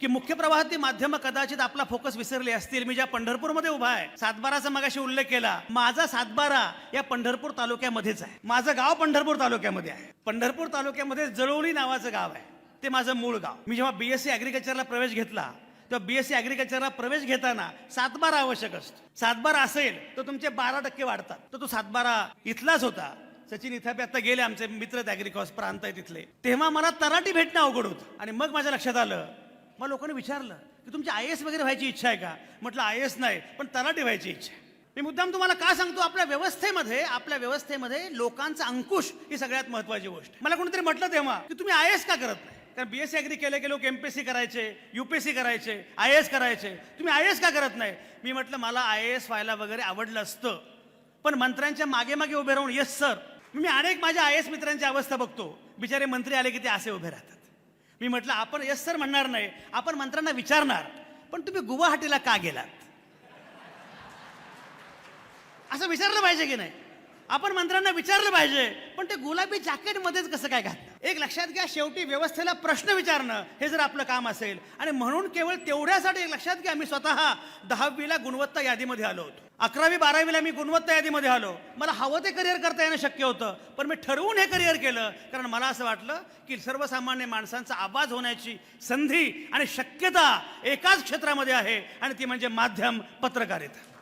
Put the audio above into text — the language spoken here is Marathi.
की मुख्य प्रवाहातली माध्यम कदाचित आपला फोकस विसरले असतील. मी ज्या पंढरपूरमध्ये उभा आहे सातबाराचा मगाशी उल्लेख केला. माझा सातबारा या पंढरपूर तालुक्यामध्येच आहे. माझं गाव पंढरपूर तालुक्यामध्ये आहे. पंढरपूर तालुक्यामध्ये जळवली नावाचं गाव आहे. ते माझं मूळ गाव. मी जेव्हा बीएससी अॅग्रिकल्चरला प्रवेश घेतला तेव्हा बीएससी अॅग्रिकल्चरला प्रवेश घेताना सातबारा आवश्यक असतो. सातबारा असेल तर तुमचे बारा टक्के वाढतात. तर तो सातबारा इथलाच होता. सचिन इथापे आता गेले आमचे मित्र आहेत अॅग्रिकॉस प्रांत आहे तिथले. तेव्हा मला तराटी भेटणं अवघड होतं. आणि मग माझ्या लक्षात आलं मग लोकांनी विचारलं की तुमची आय एस वगैरे व्हायची इच्छा आहे का? म्हटलं आय एस नाही पण तराटी व्हायची इच्छा आहे. मी मुद्दाम तुम्हाला का सांगतो आपल्या व्यवस्थेमध्ये आपल्या व्यवस्थेमध्ये लोकांचा अंकुश ही सगळ्यात महत्वाची गोष्ट मला कोणीतरी म्हटलं तेव्हा की तुम्ही आय एस का करत नाही? कारण बीएससी अग्री केले की लोक सी करायचे यू पी सी करायचे आय एस करायचे. तुम्ही आय एस का करत नाही? मी म्हटलं मला आय एस व्हायला वगैरे आवडलं असतं. पण मंत्र्यांच्या मागे मागे उभे राहून येस सर. मी अनेक माझ्या आय एस मित्रांची अवस्था बघतो. बिचारे मंत्री आले की ते असे उभे राहतात. मी म्हटलं आपण येस सर म्हणणार नाही. आपण मंत्र्यांना विचारणार पण तुम्ही गुवाहाटीला का गेलात? असं विचारलं पाहिजे की नाही? आपण मंत्र्यांना विचारलं पाहिजे. पण ते गुलाबी जॅकेटमध्येच कसं काय घातलं? एक लक्षात घ्या शेवटी व्यवस्थेला प्रश्न विचारणं हे जर आपलं काम असेल. आणि म्हणून केवळ तेवढ्यासाठी एक लक्षात घ्या मी स्वतः दहावीला गुणवत्ता यादीमध्ये आलो होतो. अकरावी बारावीला मी गुणवत्ता यादीमध्ये आलो. मला हवं ते करिअर करता येणं शक्य होतं पण मी ठरवून हे करिअर केलं कारण मला असं वाटलं की सर्वसामान्य माणसांचा आवाज होण्याची संधी आणि शक्यता एकाच क्षेत्रामध्ये आहे आणि ती म्हणजे माध्यम पत्रकारिता.